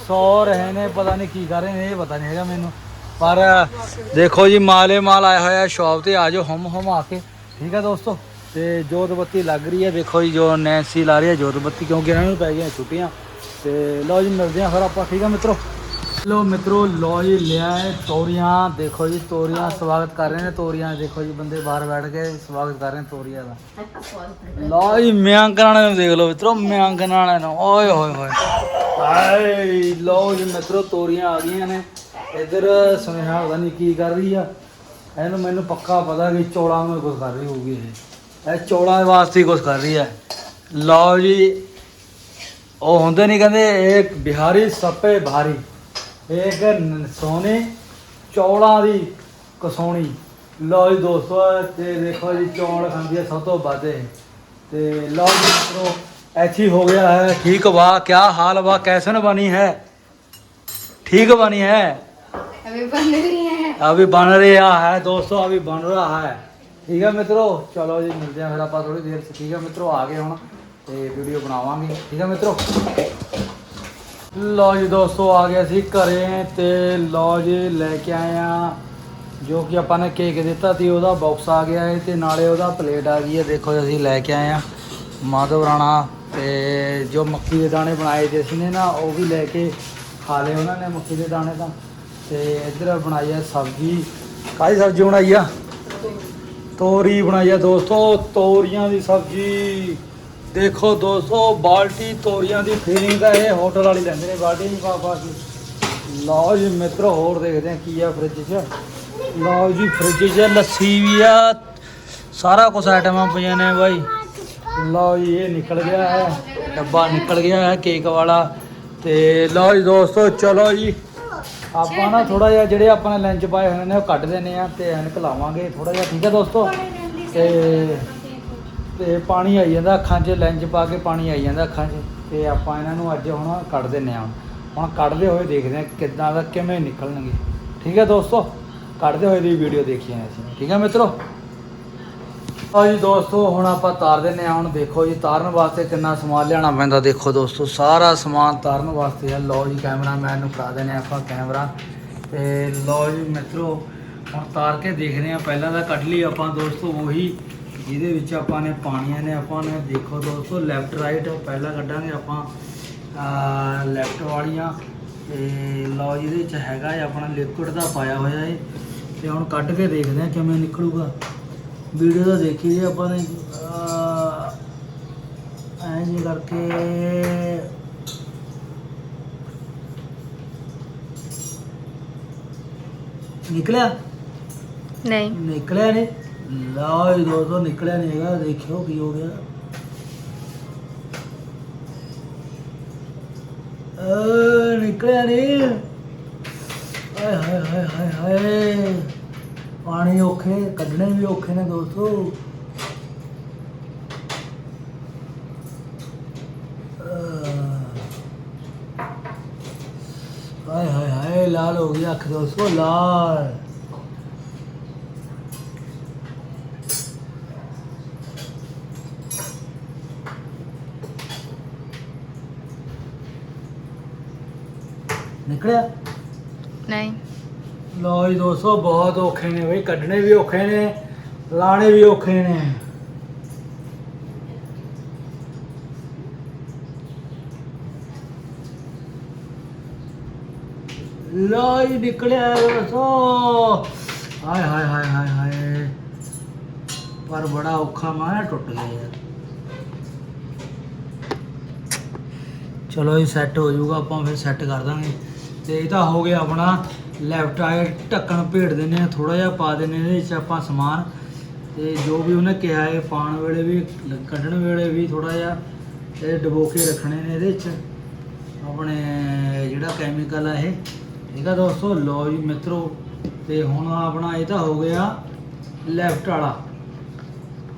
ਸੌ ਰਹੇ ਨੇ, ਪਤਾ ਨਹੀਂ ਕੀ ਕਰ ਰਹੇ ਨੇ, ਇਹ ਪਤਾ ਨਹੀਂ ਹੈਗਾ ਮੈਨੂੰ। ਪਰ, ਦੇਖੋ ਜੀ, ਮਾਲੇ ਮਾਲ ਆਇਆ ਹੋਇਆ ਸ਼ਾਪ ਤੇ, ਆ ਜਾਓ, ਹਮ ਹਮ ਆ ਕੇ। ਠੀਕ ਹੈ ਦੋਸਤੋ? ਤੇ ਜੋਤ ਬੱਤੀ ਲੱਗ ਰਹੀ ਹੈ। ਦੇਖੋ ਜੀ, ਜੋ ਨੈਂਸੀ ਲਾ ਰਹੀ ਹੈ ਜੋਤ ਬੱਤੀ ਕਿਉਂਕਿ ਇਹਨਾਂ ਨੂੰ ਪੈ ਗਈਆਂ ਛੁੱਟੀਆਂ। ਤੇ ਲਓ ਜੀ, ਮਿਲਦੇ ਆ ਫਿਰ ਆਪਾਂ। ਠੀਕ ਆ ਮਿੱਤਰੋ? ਲੋ ਮਿੱਤਰੋ ਲੋ ਜੀ, ਲਿਆ ਹੈ ਤੋਰੀਆਂ। ਦੇਖੋ ਜੀ, ਤੋਰੀਆਂ, ਸਵਾਗਤ ਕਰ ਰਹੇ ਨੇ ਤੋਰੀਆਂ। ਦੇਖੋ ਜੀ, ਬੰਦੇ ਬਾਹਰ ਬੈਠ ਕੇ ਸਵਾਗਤ ਕਰ ਰਹੇ ਨੇ ਤੋਰੀਆਂ ਦਾ। ਲੋ ਜੀ ਮਿਆਂਕਣ ਨੂੰ ਦੇਖ ਲਓ ਮਿੱਤਰੋ ਮਿਆਂਕਣ ਵਾਲਿਆਂ ਨੂੰ। ਓਏ, ਹੋਏ ਹੋਏ। ਆਏ ਲੋ ਜੀ, ਮਿੱਤਰੋ, ਤੋਰੀਆਂ ਆ ਗਈਆਂ ਨੇ। ਇੱਧਰ ਸੁਨੇਹਾ ਪਤਾ ਨਹੀਂ ਕੀ ਕਰ ਰਹੀ ਆ। ਇਹਨੂੰ ਮੈਨੂੰ ਪੱਕਾ ਪਤਾ ਕਿ ਚੌਲਾਂ ਨੂੰ ਕੁਝ ਕਰ ਰਹੀ ਹੋਊਗੀ ਇਹ। ਇਹ ਚੌਲਾਂ ਦੇ ਵਾਸਤੇ ਹੀ ਕੁਝ ਕਰ ਰਹੀ ਹੈ ਲਓ ਜੀ, ਉਹ ਹੁੰਦੇ ਨਹੀਂ ਕਹਿੰਦੇ, ਇਹ ਬਿਹਾਰੀ ਸੱਪੇ ਭਾਰੀ। ਇੱਕ ਨ- ਸੋਨੇ ਚੌਲਾਂ ਦੀ ਕਸੌਣੀ ਲਓ ਜੀ ਦੋਸਤੋ ਤੇ ਦੇਖੋ ਜੀ ਚੌਲ ਖਾਂਦੀ ਹੈ ਸਭ ਤੋਂ ਵੱਧ ਇਹ। ਤੇ ਲਓ ਜੀ ਮਿੱਤਰੋ ਐਥੀ ਹੋ ਗਿਆ ਹੈ ਠੀਕ ਵਾ ਕਿਆ ਹਾਲ ਵਾ ਕੈਸਨ ਬਣੀ ਹੈ ठीक बनी है अभी बन रही है अभी बन रहा है दोस्तों अभी बन रहा है ठीक है मित्रों चलो जी मिलते हैं फिर आप थोड़ी देर से ठीक है मित्रों आगे ਹੁਣ ਤੇ ਵੀਡੀਓ ਬਣਾਵਾਂਗੇ ਠੀਕ ਹੈ ਮਿੱਤਰੋ ਲਓ ਜੀ ਦੋਸਤੋ, ਆ ਗਏ ਸੀ ਘਰੇ ਤੇ ਲਓ ਜੀ, ਲੈ ਕੇ ਆਏ ਆ। ਜੋ ਕਿ ਆਪਾਂ ਨੇ ਕੇਕ ਦਿੱਤਾ ਸੀ, ਉਹਦਾ ਬਾਕਸ ਆ ਗਿਆ ਹੈ ਤੇ ਨਾਲੇ ਉਹਦਾ ਪਲੇਟ ਆ ਗਈ ਹੈ ਦੇਖੋ ਅਸੀਂ ਲੈ ਕੇ ਆਏ ਆ। ਮਾਧਵ ਰਾਣਾ ਤੇ ਜੋ ਮੱਕੀ ਦੇ ਦਾਣੇ ਬਣਾਏ ਤੇ ਸੀ ਨੇ ਨਾ, ਉਹ ਵੀ ਲੈ ਕੇ ਖਾ ਲਏ ਉਹਨਾਂ ਨੇ ਮੱਕੀ ਦੇ ਦਾਣੇ ਤਾਂ। ਤੇ ਇੱਧਰ ਬਣਾਈ ਆ ਸਬਜ਼ੀ। ਕਾਹਦੀ ਸਬਜ਼ੀ ਬਣਾਈ ਆ? ਤੋਰੀ ਬਣਾਈ ਆ ਦੋਸਤੋ, ਤੋਰੀਆਂ ਦੀ ਸਬਜ਼ੀ। ਦੇਖੋ ਦੋਸਤੋ, ਬਾਲਟੀ ਤੋਰੀਆਂ ਦੀ ਫੀਲਿੰਗ ਤਾਂ ਇਹ ਹੋਟਲ ਵਾਲੀ ਲੈਂਦੇ ਨੇ, ਬਾਲਟੀ ਨਹੀਂ ਪਾ ਪਾ ਕੇ। ਲਓ ਜੀ ਮਿੱਤਰੋ, ਹੋਰ ਦੇਖਦੇ ਆ ਕੀ ਆ ਫ੍ਰਿਜ 'ਚ। ਲਓ ਜੀ ਫ੍ਰਿਜ 'ਚ ਲੱਸੀ ਵੀ ਆ। ਸਾਰਾ ਕੁਝ ਆਈਟਮਾਂ ਪਈਆਂ ਨੇ ਬਾਈ। ਲਓ ਜੀ, ਇਹ ਨਿਕਲ ਗਿਆ ਹੈ। ਡੱਬਾ ਨਿਕਲ ਗਿਆ ਹੈ ਕੇਕ ਵਾਲਾ। ਤੇ ਲਓ ਜੀ ਦੋਸਤੋ, ਚਲੋ ਜੀ। ਆਪਾਂ ਨਾ ਥੋੜਾ ਜਿਹਾ ਜਿਹੜੇ ਆਪਾਂ ਨੇ ਲੰਚ ਪਾਏ ਹੋਏ ਨੇ, ਉਹ ਕੱਢ ਦੇਣੇ ਆ ਤੇ ਐਨਕ ਲਾਵਾਂਗੇ। ਥੋੜਾ ਜਿਹਾ, ਠੀਕ ਹੈ ਦੋਸਤੋ? ਤੇ ਤੇ ਪਾਣੀ ਆਈ ਜਾਂਦਾ, ਅੱਖਾਂ 'ਚ ਲੈਂਜ ਪਾ ਕੇ ਪਾਣੀ ਆਈ ਜਾਂਦਾ ਅੱਖਾਂ 'ਚ। ਤੇ ਆਪਾਂ ਇਹਨਾਂ ਨੂੰ ਅੱਜ ਹੁਣ ਕੱਢ ਦਿੰਨੇ ਆ ਹੁਣ ਕੱਢਦੇ ਹੋਏ ਦੇਖਦੇ ਆ ਕਿੱਦਾਂ ਦਾ, ਕਿਵੇਂ ਨਿਕਲਣਗੇ। ਠੀਕ ਹੈ ਦੋਸਤੋ? ਕੱਢਦੇ ਹੋਏ ਦੀ ਵੀਡੀਓ ਦੇਖੀ ਆ ਅਸੀਂ। ਠੀਕ ਹੈ ਮਿੱਤਰੋ? ਆ ਜੀ ਦੋਸਤੋ, ਹੁਣ ਆਪਾਂ ਤਾਰ ਦਿੰਨੇ ਆ ਹੁਣ ਦੇਖੋ ਜੀ, ਤਾਰਨ ਵਾਸਤੇ ਕਿੰਨਾ ਸਮਾਨ ਲਿਆਉਣਾ ਪੈਂਦਾ। ਦੇਖੋ ਦੋਸਤੋ, ਸਾਰਾ ਸਮਾਨ ਤਾਰਨ ਵਾਸਤੇ ਆ। ਲਓ ਜੀ ਕੈਮਰਾਮੈਨ ਨੂੰ ਫੜਾ ਦਿੰਨੇ ਆਪਾਂ ਕੈਮਰਾ ਤੇ ਲਓ ਜੀ ਮਿੱਤਰੋ, ਹੁਣ ਤਾਰ ਕੇ ਦੇਖਦੇ ਆ ਪਹਿਲਾਂ ਤਾਂ ਕੱਢ ਲਈ ਆਪਾਂ ਦੋਸਤੋ, ਉਹੀ ਜਿਹਦੇ ਵਿੱਚ ਆਪਾਂ ਨੇ ਪਾਣੀਆਂ ਨੇ ਆਪਾਂ ਨੇ ਦੇਖੋ ਦੋਸਤੋ ਲੈਫਟ ਰਾਈਟ ਪਹਿਲਾਂ ਕੱਢਾਂਗੇ ਆਪਾਂ ਲੈਫਟ ਵਾਲੀਆਂ। ਤੇ ਲਓ ਜਿਹਦੇ ਵਿੱਚ ਹੈਗਾ ਹੈ ਆਪਣਾ ਲਿਕੁਇਡ ਦਾ ਪਾਇਆ ਹੋਇਆ ਹੈ ਤੇ ਹੁਣ ਕੱਢ ਕੇ ਦੇਖਦੇ ਆ ਕਿਵੇਂ ਨਿਕਲੂਗਾ। ਵੀਡੀਓ ਤਾਂ ਦੇਖੀ ਜੀ ਆਪਾਂ ਨੇ ਐਂ ਜੀ ਕਰਕੇ। ਨਿਕਲਿਆ? ਨਹੀਂ। ਨਿਕਲਿਆ ਨਹੀਂ? ਲਓ ਜੀ ਦੋਸਤੋ ਨਿਕਲਿਆ ਨਹੀਂ ਹੈਗਾ, ਦੇਖਿਓ ਕੀ ਹੋ ਗਿਆ। ਅ ਨਿਕਲਿਆ ਨਹੀਂ ਹਾਏ ਹਾਏ ਹਾਏ ਹਾਏ ਹਾਏ। ਪਾਣੀ ਔਖੇ, ਕੱਢਣੇ ਵੀ ਔਖੇ ਨੇ ਦੋਸਤੋ। ਅਹ। ਹਾਏ ਹਾਏ ਹਾਏ, ਲਾਲ ਹੋ ਗਈ ਅੱਖ ਦੋਸਤੋ, ਲਾਲ। ਨਿਕਲਿਆ? ਨਹੀਂ। ਲਓ ਜੀ ਦੋਸਤੋ ਬਹੁਤ ਔਖੇ ਨੇ ਬਈ ਕੱਢਣੇ ਵੀ ਔਖੇ ਨੇ ਲਾਣੇ ਵੀ ਔਖੇ ਨੇ। ਲਓ ਜੀ ਨਿਕਲਿਆ ਦੋਸਤੋ। ਹਾਏ ਹਾਏ ਹਾਏ ਹਾਏ ਹਾਏ। ਪਰ ਬੜਾ ਔਖਾ ਮਾਇਆ ਟੁੱਟ ਗਿਆ ਯਾਰ। ਚਲੋ ਇਹ ਸੈੱਟ ਹੋ ਜਾਊਗਾ ਆਪਾਂ ਫਿਰ ਸੈੱਟ ਕਰ ਦਾਂਗੇ। ਤੇ ਇਹ ਤਾਂ ਹੋ ਗਿਆ ਆਪਣਾ ਲੈਫਟ ਰਾਈਟ ਢੱਕਣ ਭੇੜ ਦਿੰਨੇ ਆ ਥੋੜਾ ਜਿਹਾ ਪਾ ਦਿੰਨੇ ਇਹਦੇ ਵਿੱਚ ਆਪਾਂ ਸਮਾਨ। ਤੇ ਜੋ ਵੀ ਉਹਨੇ ਕਿਹਾ ਹੈ ਪਾਉਣ ਵੇਲੇ ਵੀ, ਕੱਢਣ ਵੇਲੇ ਵੀ ਥੋੜਾ ਜਿਹਾ ਇਹ ਡਬੋ ਕੇ ਰੱਖਣੇ ਨੇ ਇਹਦੇ ਵਿੱਚ। ਆਪਣੇ ਜਿਹੜਾ ਕੈਮੀਕਲ ਆ ਇਹ। ਠੀਕ ਆ ਦੋਸਤੋ ਲੋ ਜੀ ਮਿੱਤਰੋ, ਤੇ ਹੁਣ ਆਪਣਾ ਇਹ ਤਾਂ ਹੋ ਗਿਆ ਲੈਫਟ ਵਾਲਾ।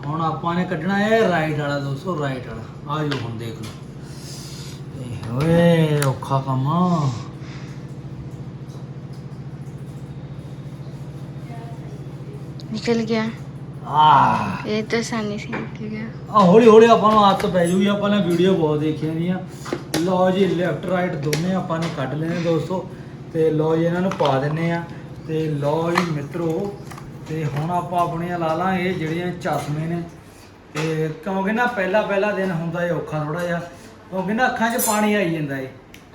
ਹੁਣ ਆਪਾਂ ਨੇ ਕੱਢਣਾ ਹੈ ਰਾਈਟ ਵਾਲਾ ਦੋਸਤੋ ਰਾਈਟ ਵਾਲਾ। ਆ ਜਾਓ ਹੁਣ ਦੇਖ ਲਓ। ਇਹ ਓਏ ਔਖਾ ਕੰਮ। ਆ ਨਿਕਲ ਗਿਆ। ਆਹ। ਇਹ ਤਾਂ ਆਸਾਨੀ ਸੇ ਨਿਕਲ ਗਿਆ। ਆ ਹੌਲੀ ਹੌਲੀ ਆਪਾਂ ਨੂੰ ਆਦਤ ਪੈ ਜੂਗੀ ਆਪਾਂ ਨੇ ਵੀਡੀਓ ਬਹੁਤ ਦੇਖੀਆਂ ਦੀਆਂ। ਲਓ ਜੀ ਲੈਫਟ ਰਾਈਟ ਦੋਨੇ ਆਪਾਂ ਨੇ ਕੱਢ ਲੈਣੇ ਦੋਸਤੋ। ਤੇ ਲਓ ਜੀ ਇਹਨਾਂ ਨੂੰ ਪਾ ਦਿੰਨੇ ਆ। ਤੇ ਲਓ ਜੀ ਮਿੱਤਰੋ ਤੇ ਹੁਣ ਆਪਾਂ ਆਪਣੀਆਂ ਲਾ ਲਾਂਗੇ ਜਿਹੜੀਆਂ ਚਸ਼ਮੇ ਨੇ। ਤੇ ਕਿਉਂਕਿ ਨਾ ਪਹਿਲਾ ਪਹਿਲਾ ਦਿਨ ਹੁੰਦਾ ਏ ਔਖਾ ਥੋੜਾ ਜਿਹਾ। ਕਿਉਂਕਿ ਨਾ ਅੱਖਾਂ 'ਚ ਪਾਣੀ ਆਈ ਜਾਂਦਾ ਏ।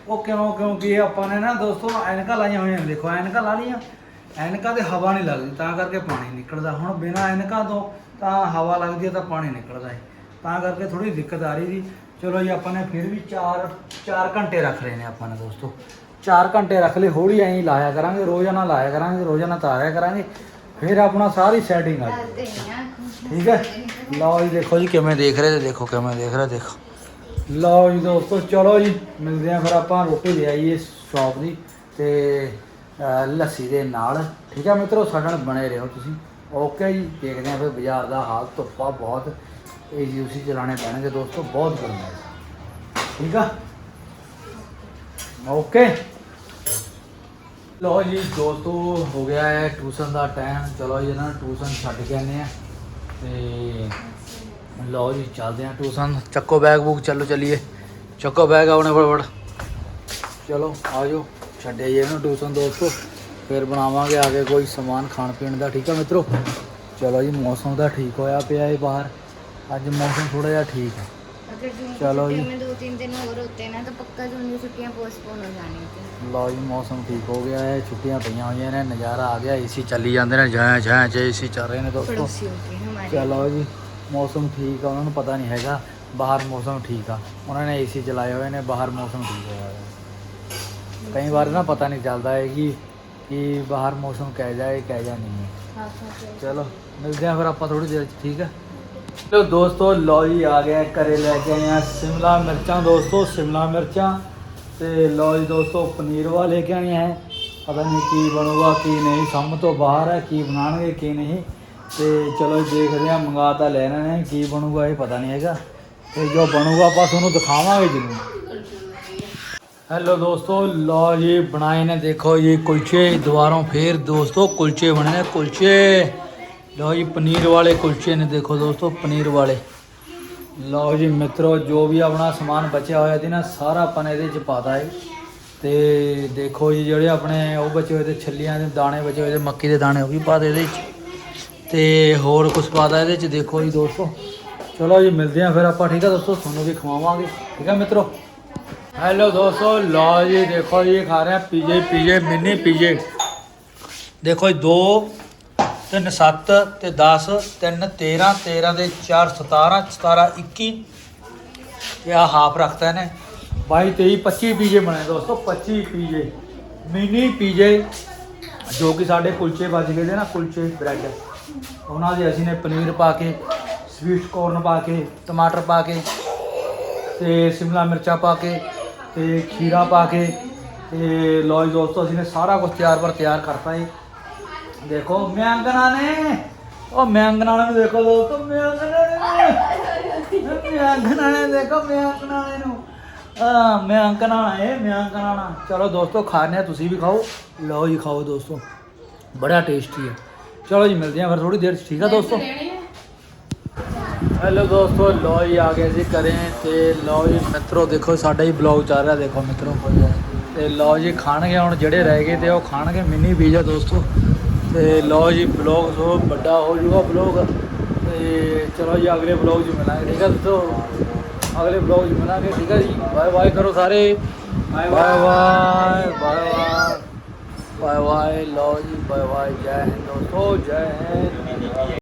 ਉਹ ਕਿਉਂ? ਕਿਉਂਕਿ ਆਪਾਂ ਨੇ ਨਾ ਦੋਸਤੋ ਐਨਕਾਂ ਲਾਈਆਂ ਹੋਈਆਂ ਦੇਖੋ ਐਨਕਾਂ ਲਾ ਲਈਆਂ। ਐਨਕਾਂ ਤੇ ਹਵਾ ਨਹੀਂ ਲੱਗਦੀ ਤਾਂ ਕਰਕੇ ਪਾਣੀ ਨਿਕਲਦਾ। ਹੁਣ ਬਿਨਾਂ ਐਨਕਾਂ ਤੋਂ ਤਾਂ ਹਵਾ ਲੱਗਦੀ ਹੈ ਤਾਂ ਪਾਣੀ ਨਿਕਲਦਾ ਹੈ। ਤਾਂ ਕਰਕੇ ਥੋੜੀ ਦਿੱਕਤ ਆ ਰਹੀ ਸੀ। ਚਲੋ ਜੀ ਆਪਾਂ ਨੇ ਫਿਰ ਵੀ 4 4 ਘੰਟੇ ਰੱਖ ਲਏ ਨੇ ਆਪਾਂ ਨੇ ਦੋਸਤੋ। 4 ਘੰਟੇ ਰੱਖ ਲਏ ਹੌਲੀ ਐਂ ਹੀ ਲਾਇਆ ਕਰਾਂਗੇ ਰੋਜ਼ਾਨਾ ਲਾਇਆ ਕਰਾਂਗੇ ਰੋਜ਼ਾਨਾ ਤਾਰਿਆ ਕਰਾਂਗੇ। ਫਿਰ ਆਪਣਾ ਸਾਰੀ ਸੈਟਿੰਗ ਆ ਜਾਊਗੀ ਠੀਕ ਹੈ? ਲਓ ਜੀ ਦੇਖੋ ਜੀ ਕਿਵੇਂ ਦੇਖ ਰਹੇ ਤੇ ਦੇਖੋ ਕਿਵੇਂ ਦੇਖ ਰਹੇ ਦੇਖੋ। ਲਓ ਜੀ ਦੋਸਤੋ ਚਲੋ ਜੀ ਮਿਲਦੇ ਆ ਫਿਰ ਆਪਾਂ ਰੋਟੀ ਲੈ ਆਈਏ ਸ਼ੌਪ ਦੀ। ਤੇ ਲੱਸੀ ਦੇ ਨਾਲ। ਠੀਕ ਹੈ ਮਿੱਤਰੋ ਸਾਡੇ ਨਾਲ ਬਣੇ ਰਹੋ ਤੁਸੀਂ। ਓਕੇ ਜੀ, ਦੇਖਦੇ ਆ ਫਿਰ ਬਾਜ਼ਾਰ ਦਾ ਹਾਲ। ਧੁੱਪਾ ਬਹੁਤ ਏਸੀ ਉਸੀ ਚਲਾਣੇ ਪੈਣਗੇ ਦੋਸਤੋ, ਬਹੁਤ ਗਰਮੀ ਹੈ। ਠੀਕ ਆ? ਓਕੇ ਲੋ ਜੀ, ਦੋਸਤੋ, ਹੋ ਗਿਆ ਹੈ ਟਿਊਸ਼ਨ ਦਾ ਟਾਈਮ ਚਲੋ ਜੀ, ਇਹਨਾਂ ਨੂੰ ਟਿਊਸ਼ਨ ਛੱਡ ਕੇ ਆਨੇ ਆ ਤੇ ਲਓ ਜੀ, ਚੱਲਦੇ ਆ ਟਿਊਸ਼ਨ। ਚੱਕੋ ਬੈਗ ਬੁੱਕ, ਚੱਲੋ ਚੱਲੀਏ। ਚੱਕੋ ਬੈਗ ਆਉਣੇ ਫਟਾਫਟ। ਚਲੋ ਆਜੋ ਛੱਡਿਆ ਜੇ ਇਹਨੂੰ ਟੂਸਨ ਦੋਸਤੋ ਫਿਰ ਬਣਾਵਾਂਗੇ ਆ ਕੇ ਕੋਈ ਸਮਾਨ ਖਾਣ ਪੀਣ ਦਾ ਠੀਕ ਆ ਮਿੱਤਰੋ? ਚਲੋ ਜੀ ਮੌਸਮ ਦਾ ਠੀਕ ਹੋਇਆ ਪਿਆ ਇਹ ਬਾਹਰ। ਅੱਜ ਮੌਸਮ ਥੋੜਾ ਜਿਹਾ ਠੀਕ ਹੈ ਚਲੋ ਜੀ। ਮੈਂ ਦੋ ਤਿੰਨ ਦਿਨ ਹੋਰ ਹੁੰਦੇ ਨਾ ਤਾਂ ਪੱਕਾ ਜੂਨ ਛੁੱਟੀਆਂ ਪੋਸਟਪੋਨ ਹੋ ਜਾਣੀਆਂ ਲਓ ਜੀ ਮੌਸਮ ਠੀਕ ਹੋ ਗਿਆ ਹੈ ਛੁੱਟੀਆਂ ਪਈਆਂ ਹੋਈਆਂ ਨੇ ਨਜ਼ਾਰਾ ਆ ਗਿਆ ਏਸੀ ਚੱਲੀ ਜਾਂਦੇ ਨੇ ਜਾਂ ਜਾਂ ਜੇ ਏਸੀ ਚੱਲ ਰਹੇ ਨੇ ਦੋਸਤੋ। ਚਲੋ ਜੀ ਮੌਸਮ ਠੀਕ ਆ ਉਹਨਾਂ ਨੂੰ ਪਤਾ ਨਹੀਂ ਹੈਗਾ ਬਾਹਰ ਮੌਸਮ ਠੀਕ ਆ। ਉਹਨਾਂ ਨੇ ਏਸੀ ਚਲਾਏ ਹੋਏ ਨੇ ਬਾਹਰ ਮੌਸਮ ਠੀਕ ਹੋਇਆ ਹੈ ਕਈ ਵਾਰ ਨਾ ਪਤਾ ਨਹੀਂ ਚੱਲਦਾ ਹੈ ਕਿ ਕਿ ਬਾਹਰ ਮੌਸਮ ਕਹਿ ਜਾਏ ਕਹਿ ਜਾ ਨਹੀਂ ਹੈ। ਚਲੋ ਮਿਲਦੇ ਆ ਫਿਰ ਆਪਾਂ ਥੋੜੀ ਦੇਰ ਚ ਠੀਕ ਹੈ? ਲੋ ਦੋਸਤੋ ਲੋ ਜੀ ਆ ਗਏ ਘਰੇ ਲੈ ਕੇ ਆਏ ਆ ਸ਼ਿਮਲਾ ਮਿਰਚਾਂ ਦੋਸਤੋ ਸ਼ਿਮਲਾ ਮਿਰਚਾਂ ਤੇ ਲੋ ਜੀ ਦੋਸਤੋ ਪਨੀਰ ਵਾ ਲੈ ਕੇ ਆਏ ਹੈ। ਪਤਾ ਨਹੀਂ ਕੀ ਬਣੂਗਾ ਕੀ ਨਹੀਂ ਸਮਝ ਤੋਂ ਬਾਹਰ ਹੈ ਕੀ ਬਣਾਉਣਗੇ ਕੀ ਨਹੀਂ। ਤੇ ਚਲੋ ਦੇਖਦੇ ਆ ਮੰਗਾ ਤਾਂ ਲੈਣਾ ਨੇ ਕੀ ਬਣੂਗਾ ਇਹ ਪਤਾ ਨਹੀਂ ਹੈਗਾ। ਤੇ ਜੋ ਬਣੂਗਾ ਆਪਾਂ ਤੁਹਾਨੂੰ ਦਿਖਾਵਾਂਗੇ ਜ਼ਰੂਰ। हेलो दोस्तों लो ये बनाए ने देखो ये कुलचे दोबारा फिर दोस्तों कुलचे बने ने कुलचे लो जी पनीर वाले कुलचे ने देखो दोस्तों पनीर वाले ਲਓ ਜੀ ਮਿੱਤਰੋ ਜੋ ਵੀ ਆਪਣਾ ਸਮਾਨ ਬਚਿਆ ਹੋਇਆ ਸੀ ਨਾ ਸਾਰਾ ਆਪਾਂ ਨੇ ਇਹਦੇ ਚ ਪਾਤਾ ਹੈ ਤੇ ਦੇਖੋ ਜੀ ਜਿਹੜੇ ਆਪਣੇ ਉਹ ਬਚੇ ਹੋਏ ਤੇ ਛੱਲੀਆਂ ਦੇ ਦਾਣੇ ਬਚੇ ਹੋਏ ਤੇ ਮੱਕੀ ਦੇ ਦਾਣੇ ਉਹ ਵੀ ਪਾ ਦੇ ਇਹਦੇ ਚ ਤੇ ਹੋਰ ਕੁਝ ਪਾਤਾ ਇਹਦੇ ਚ ਦੇਖੋ ਜੀ ਦੋਸਤੋ ਚਲੋ ਜੀ ਮਿਲਦੇ ਆ ਫਿਰ ਆਪਾਂ ਠੀਕ ਆ ਦੋਸਤੋ ਤੁਹਾਨੂੰ ਵੀ ਖਵਾਵਾਂਗੇ ਠੀਕ ਆ ਮਿੱਤਰੋ ਹੈਲੋ ਦੋਸਤੋ ਲਓ ਜੀ ਦੇਖੋ ਜੀ ਖਾ ਰਹੇ ਆ ਪੀਜੇ ਪੀਜੇ ਮਿੰਨੀ ਪੀਜੇ ਦੇਖੋ ਜੀ 2 3 7 ਤੇ 10 3 13 13 ਦੇ 4 17 17 21 ਇਹ ਆ ਹਾਫ ਰੱਖਤਾ ਨੇ 22 23 25 ਪੀਜੇ ਬਣੇ ਦੋਸਤੋ 25 ਪੀਜੇ ਮਿਨੀ ਪੀਜੇ ਜੋ ਕਿ ਸਾਡੇ ਕੁਲਚੇ ਵੱਜ ਗਏ ਦੇ ਨਾ ਕੁਲਚੇ ਬ੍ਰੈਡ ਉਹਨਾਂ ਦੇ ਅਸੀਂ ਨੇ ਪਨੀਰ ਪਾ ਕੇ ਸਵੀਟ ਕੋਰਨ ਪਾ ਕੇ ਟਮਾਟਰ ਪਾ ਕੇ ਤੇ ਸ਼ਿਮਲਾ ਮਿਰਚਾਂ ਪਾ ਕੇ ਤੇ ਖੀਰਾ ਪਾ ਕੇ ਤੇ ਲੋ ਜੀ ਦੋਸਤੋ, ਅਸੀਂ ਨੇ ਸਾਰਾ ਕੁਝ ਤਿਆਰ ਪਰ ਤਿਆਰ ਕਰਤਾ ਹੈ ਦੇਖੋ ਮਿਆਂਗਣਾ ਨੇ। ਉਹ ਮਿਆਂਗਣਾ ਨੇ ਦੇਖੋ ਦੋਸਤੋ ਮਿਆਂਗਣਾ ਨੇ। ਮਿਆਂਗਣਾ ਨੇ, ਦੇਖੋ ਮਿਆਂਗਣਾ ਨੇ ਨੂੰ ਆ ਮਿਆਂਗਣਾ ਹੈ ਮਿਆਂਗਣਾ ਚਲੋ ਦੋਸਤੋ, ਖਾਣੇ ਆ, ਤੁਸੀਂ ਵੀ ਖਾਓ। ਲਓ ਜੀ, ਖਾਓ ਦੋਸਤੋ। ਬੜਾ ਟੇਸਟੀ ਹੈ ਚਲੋ ਜੀ, ਮਿਲਦੇ ਹਾਂ ਫਿਰ ਥੋੜੀ ਦੇਰ 'ਚ, ਠੀਕ ਆ ਦੋਸਤੋ? ਹੈਲੋ ਦੋਸਤੋ ਲੋ ਜੀ ਆ ਗਏ ਸੀ ਕਰੇ ਤੇ ਲੋ ਜੀ ਮਿੱਤਰੋ ਦੇਖੋ ਸਾਡਾ ਹੀ ਬਲੌਗ ਚੱਲ ਰਿਹਾ ਦੇਖੋ ਮਿੱਤਰੋ। ਤੇ ਲੋ ਜੀ ਖਾਣਗੇ ਹੁਣ ਜਿਹੜੇ ਰਹਿ ਗਏ ਤੇ ਉਹ ਖਾਣਗੇ ਮਿੰਨੀ ਪੀਜ਼ਾ ਦੋਸਤੋ। ਤੇ ਲੋ ਜੀ ਬਲੌਗ ਸੋ ਵੱਡਾ ਹੋ ਜਾਊਗਾ ਬਲੌਗ ਤੇ ਚਲੋ ਜੀ ਅਗਲੇ ਬਲੌਗ 'ਚ ਮਿਲਾਂਗੇ ਠੀਕ ਹੈ ਦੋਸਤੋ? ਅਗਲੇ ਬਲੌਗ 'ਚ ਮਿਲਾਂਗੇ ਠੀਕ ਹੈ ਜੀ? ਬਾਏ ਬਾਏ ਕਰੋ ਸਾਰੇ। Bye bye. Bye bye. Bye bye. ਲੋ ਜੀ ਬਾਏ ਬਾਏ। ਜੈ ਹਿੰਦ ਦੋਸਤੋ ਜੈ ਹਿੰਦ।